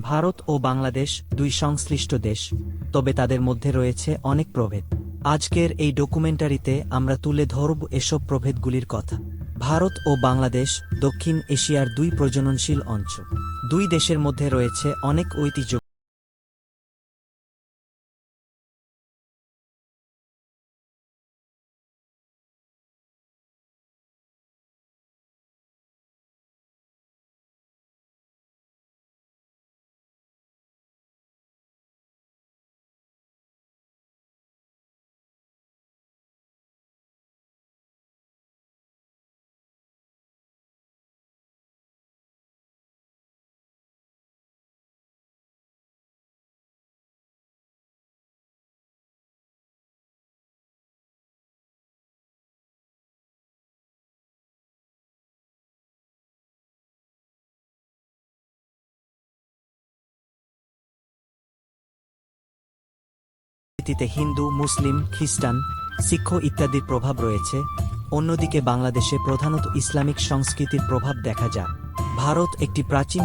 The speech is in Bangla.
ভারত ও বাংলাদেশ দুই সংশ্লিষ্ট দেশ, তবে তাদের মধ্যে রয়েছে অনেক প্রভেদ। আজকের এই ডকুমেন্টারিতে আমরা তুলে ধরব এসব প্রভেদগুলির কথা। ভারত ও বাংলাদেশ দক্ষিণ এশিয়ার দুই প্রজননশীল অঞ্চল। দুই দেশের মধ্যে রয়েছে অনেক ঐতিহ্য সংস্কৃতিতে হিন্দু, মুসলিম, খ্রিস্টান শিক্ষ ইত্যাদির প্রভাব রয়েছে। অন্যদিকে বাংলাদেশে প্রধানত ইসলামিক সংস্কৃতির প্রভাব দেখা যায়। ভারত একটি প্রাচীন